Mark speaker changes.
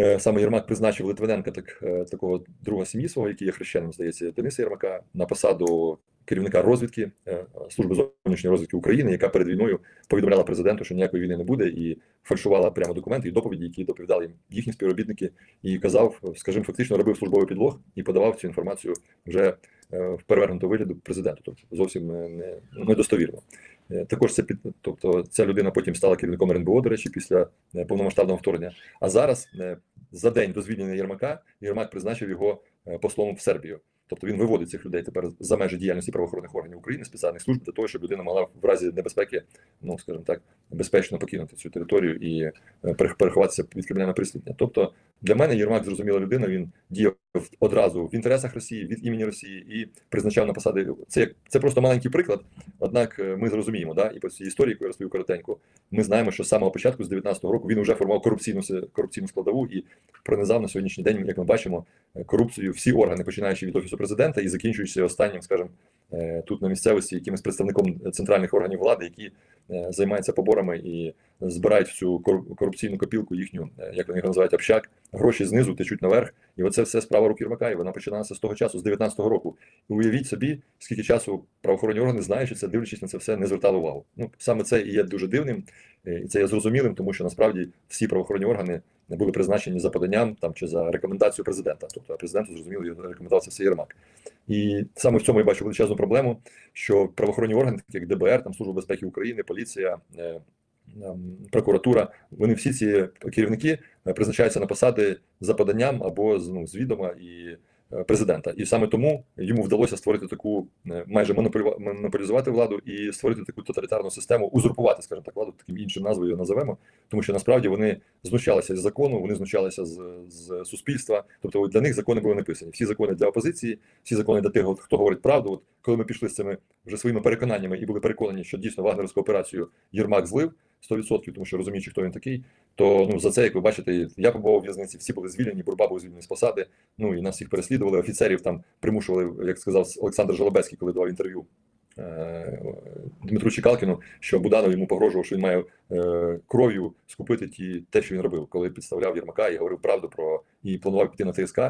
Speaker 1: Е, Саме Єрмак призначив Литвиненка, так, е, такого друга сім'ї свого, який є хрещеним, здається, Дениса Єрмака, на посаду керівника розвідки е, служби зовнішньої розвідки України, яка перед війною повідомляла президенту, що ніякої війни не буде, і фальшувала прямо документи і доповіді, які доповідали їм їхні співробітники, і казав, скажімо, фактично робив службовий підлог і подавав цю інформацію вже в перевернутому вигляду президенту, тобто зовсім не, недостовірно. Також це під, тобто ця людина потім стала керівником РНБО, до речі, після е, повномасштабного вторгнення. А зараз е, за день до звільнення Єрмака Єрмак призначив його е, послом в Сербію. Тобто він виводить цих людей тепер за межі діяльності правоохоронних органів України, спеціальних служб для того, щоб людина могла в разі небезпеки, ну скажімо так, безпечно покинути цю територію і е, переховатися від кримінального переслідування. Тобто для мене Єрмак зрозуміла людина. Він діяв одразу в інтересах Росії від імені Росії і призначав на посади. Це це просто маленький приклад. Однак е, ми зрозуміємо, да, і по цій історії, яку я розповів коротенько, ми знаємо, що з самого початку, з 19-го року, він вже формував корупційну корупційну складову і пронизав на сьогоднішній день, як ми бачимо, е, корупцію всі органи, починаючи від офісу президента і закінчуючи останнім, скажімо, е, тут на місцевості, якимось представником центральних органів влади, які е, займаються поборами і збирають в цю кору- корупційну копілку їхню, е, як вони його називають, общак, гроші знизу течуть наверх, і оце все справа рук Єрмака, і вона починалася з того часу, з 19-го року. І уявіть собі, скільки часу правоохоронні органи, знаючи це, дивлячись на це все, не звертали увагу. Ну саме це і є дуже дивним, е, і це є зрозумілим, тому що насправді всі правоохоронні органи не були призначені за поданням там чи за рекомендацією президента. Тобто президенту зрозуміло його рекомендувався все Єрмак. І саме в цьому я бачу величезну проблему, що правоохоронні органи, такі як ДБР, там Служба безпеки України, поліція. е, ем, Прокуратура, вони всі ці керівники е, призначаються на посади за поданням або ну, з відома і президента. І саме тому йому вдалося створити таку е, майже монополізувати владу і створити таку тоталітарну систему, узурпувати, скажімо так, владу таким іншим назвою його називемо, тому що насправді вони знущалися з закону, вони знущалися з, з суспільства. Тобто для них закони були написані. Всі закони для опозиції, всі закони для тих, хто говорить правду. От коли ми пішли з цими вже своїми переконаннями і були переконані, що дійсно вагнерівську операцію Єрмак злив 100%, тому що розуміючи, хто він такий, то ну за це, як ви бачите, я побував в'язниці, всі були звільнені, Бурба був звільнений з посади. Ну і нас всіх переслідували. Офіцерів там примушували, як сказав Олександр Жолобецький, коли давав інтерв'ю. е, Дмитру Чекалкіну, що Буданов йому погрожував, що він має е, кров'ю скупити ті те, що він робив, коли підставляв Єрмака і говорив правду про і планував піти на ТСК.